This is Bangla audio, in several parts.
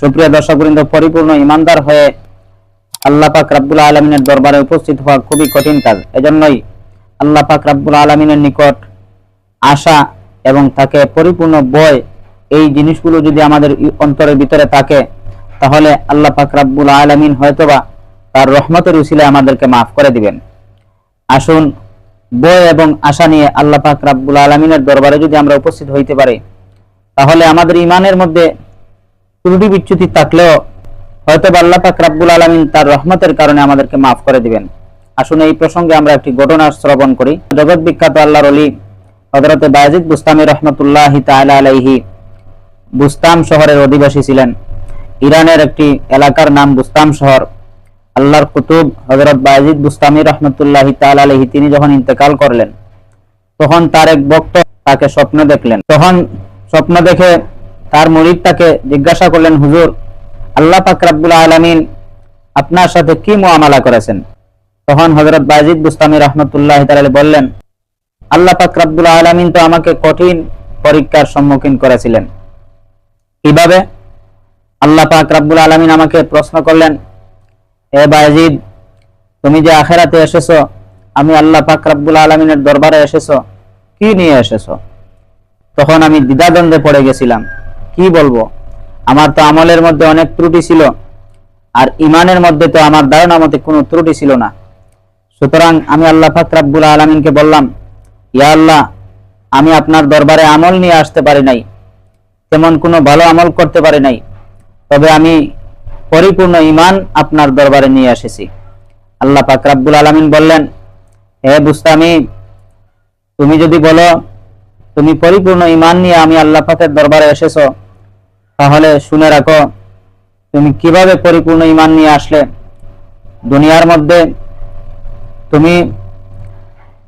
সুপ্রিয় দর্শক বৃন্দ পরিপূর্ণ ইমানদার হয়ে আল্লাহ পাক রাব্বুল আলমিনের দরবারে উপস্থিত হওয়া খুবই কঠিন কাজ। এজন্যই আল্লাহ পাক রাব্বুল আলমিনের নিকট আশা এবং তাকে পরিপূর্ণ বয় এই জিনিসগুলো যদি আমাদের অন্তরের ভিতরে থাকে, তাহলে আল্লাহ পাক রাব্বুল আলমিন হয়তোবা তার রহমতের উসিলে আমাদেরকে মাফ করে দিবেন। আসুন, বয় এবং আশা নিয়ে আল্লাহ পাক রাব্বুল আলমিনের দরবারে যদি আমরা উপস্থিত হইতে পারি, তাহলে আমাদের ইমানের মধ্যে ত্রুটি বিচ্যুতি থাকলেও হয়তো আল্লাহ পাক রাব্বুল আলমিন তার রহমতের কারণে আমাদেরকে মাফ করে দিবেন। আসুন এই প্রসঙ্গে আমরা একটি ঘটনা শ্রবণ করি। জগৎ বিখ্যাত আল্লাহর অলি হজরতে বায়াজিদ বুস্তামি রহমতুল্লাহ তাআলা আলাইহি বুস্তাম শহরের অধিবাসী ছিলেন। ইরানের একটি এলাকার নাম বুস্তাম শহর। আল্লাহর কুতুব হজরত বায়াজিদ বুস্তামি রহমতুল্লাহ তাআলা আলাইহি তিনি যখন ইন্তেকাল করলেন, তখন তার এক ভক্ত তাকে স্বপ্ন দেখলেন। তখন স্বপ্ন দেখে তার মুরিদ তাকে জিজ্ঞাসা করলেন, হুজুর, আল্লাহ পাক রাব্বুল আলামিন আপনার সাথে কি মুআমালা করেছেন? তখন হযরত বাজিদ বুস্তামি রহমতুল্লাহ তাআলা বললেন, আল্লাহ পাক রাব্বুল আলামিন তো আমাকে কঠিন পরীক্ষার সম্মুখীন করেছিলেন। কীভাবে? আল্লাহ পাক রাব্বুল আলামিন আমাকে প্রশ্ন করলেন, এ বাজিদ, তুমি যে আখেরাতে এসেছ, আমি আল্লাহ পাক রাব্বুল আলামিনের দরবারে এসেছ, কি নিয়ে এসেছ? তখন আমি দ্বিধাদ্বন্দ্বে পড়ে গেছিলাম। কি বলব? আমার তো আমলের মধ্যে অনেক ত্রুটি ছিল, আর ইমানের মধ্যে তো আমার ধারণা মতে কোনো ত্রুটি ছিল না। সুতরাং আমি আল্লাহ পাক রাব্বুল আলামিনকে বললাম, ইয়া আল্লাহ, আমি আপনার দরবারে আমল নিয়ে আসতে পারি নাই, তেমন কোনো ভালো আমল করতে পারি নাই, তবে আমি পরিপূর্ণ ইমান আপনার দরবারে নিয়ে এসেছি। আল্লাহ পাক রাব্বুল আলামিন বললেন, হে বুস্তামি, তুমি যদি বলো, তুমি পরিপূর্ণ ইমান নিয়ে আমি আল্লাহ পাকের দরবারে এসেছ তাহলে শুনে রাখো, তুমি কীভাবে পরিপূর্ণ ইমান নিয়ে আসলে? দুনিয়ার মধ্যে তুমি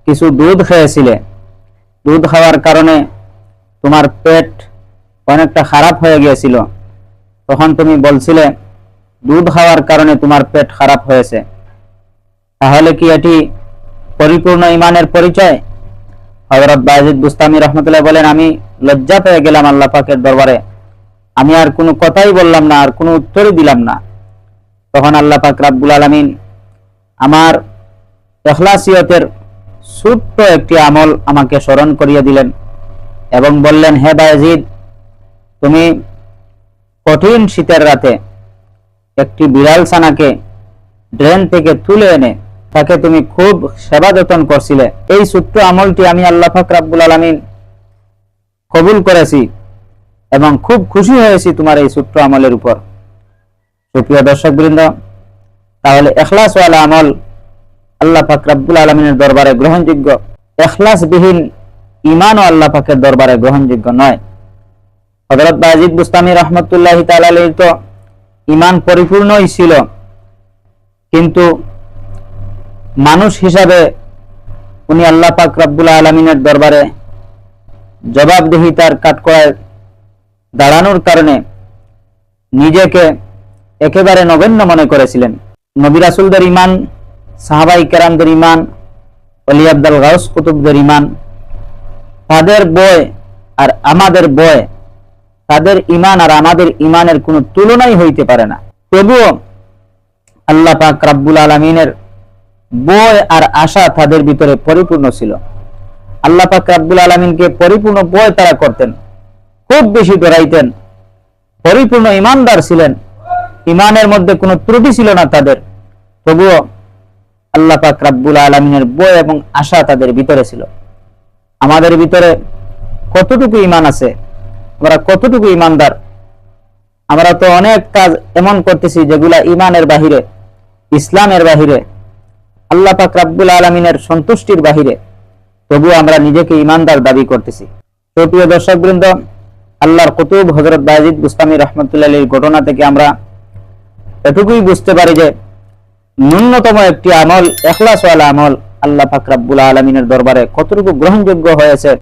কিছু দুধ খেয়েছিলে। দুধ খাওয়ার কারণে তোমার পেট অনেকটা খারাপ হয়ে গিয়েছিল। তখন তুমি বলছিলে, দুধ খাওয়ার কারণে তোমার পেট খারাপ হয়েছে। তাহলে কি এটি পরিপূর্ণ ইমানের পরিচয়? হযরত বাজিদ বুস্তামি রহমতুল্লাহ বলেন, আমি লজ্জা পেয়ে গেলাম আল্লাহ পাকের দরবারে। আমি আর কোনো কথাই বললাম না, আর কোনো উত্তরই দিলাম না। তখন আল্লাহ পাক রাব্বুল আলামিন আমার এখলাসিয়তের ছোট্ট একটি আমল আমাকে স্মরণ করিয়ে দিলেন এবং বললেন, হে বায়াজিদ, তুমি কঠিন শীতের রাতে একটি বিড়াল ছানাকে ড্রেন থেকে তুলে এনে তাকে তুমি খুব সেবা যতন করছিলে। এই ছোট্ট আমলটি আমি আল্লাহ পাক রাব্বুল আলামিন কবুল করেছি। এবং খুব খুশি হয়েছি তোমার এই ছোট্ট আমলের উপর। সুপ্রিয় দর্শক বৃন্দ তাহলে এখলাসওয়ালা আমল আল্লাহ পাক রাব্বুল আলমিনের দরবারে গ্রহণযোগ্য। এখলাসবিহীন ইমানও আল্লাহ পাকের দরবারে গ্রহণযোগ্য নয়। হজরত বাজিদ বুস্তামি রহমতুল্লাহ তালালির তো ইমান পরিপূর্ণই ছিল। কিন্তু মানুষ হিসাবে উনি আল্লাহ পাক রাব্বুল আলমিনের দরবারে জবাবদিহিতার কাঠকড়ায় দাঁড়ানোর কারণে নিজেকে একেবারে নগণ্য মনে করেছিলেন। নবী রাসুলদের ইমান সাহাবাই কেরামদের ইমান অলি আব্দাল গাউস কুতুবদের ইমান তাদের বয় আর আমাদের বয়, তাদের ইমান আর আমাদের ইমানের কোনো তুলনাই হইতে পারে না। তবুও আল্লাহ পাক রাব্বুল আলমিনের বয় আর আশা তাদের ভিতরে পরিপূর্ণ ছিল। আল্লাহ পাক রাব্বুল আলমিনকে পরিপূর্ণ বয় তারা করতেন। খুব বেশি ডরাইতেন পরিপূর্ণ ইমানদার ছিলেন। ইমানের মধ্যে কোনো ত্রুটি ছিল না তাদের। তবুও আল্লাহ পাক রাব্বুল আলমিনের বয় এবং আশা তাদের ভিতরে ছিল। আমাদের ভিতরে কতটুকু ইমান আছে? আমরা কতটুকু ইমানদার আমরা তো অনেক কাজ এমন করতেছি যেগুলা ইমানের বাহিরে, ইসলামের বাহিরে, আল্লাহ পাক রাব্বুল আলমিনের সন্তুষ্টির বাহিরে। তবুও আমরা নিজেকে ইমানদার দাবি করতেছি। তো প্রিয় দর্শক বৃন্দ আল্লাহর কুতুব হজরত বাজিদ গুস্তামী রহমতুল্লাহ ঘটনা থেকে আমরা এটুকুই বুঝতে পারি যে ন্যূনতম একটি আমল এখলাসওয়ালা আমল আল্লাহ ফাকরাবুল আলমিনের দরবারে কতটুকু গ্রহণযোগ্য হয়েছে।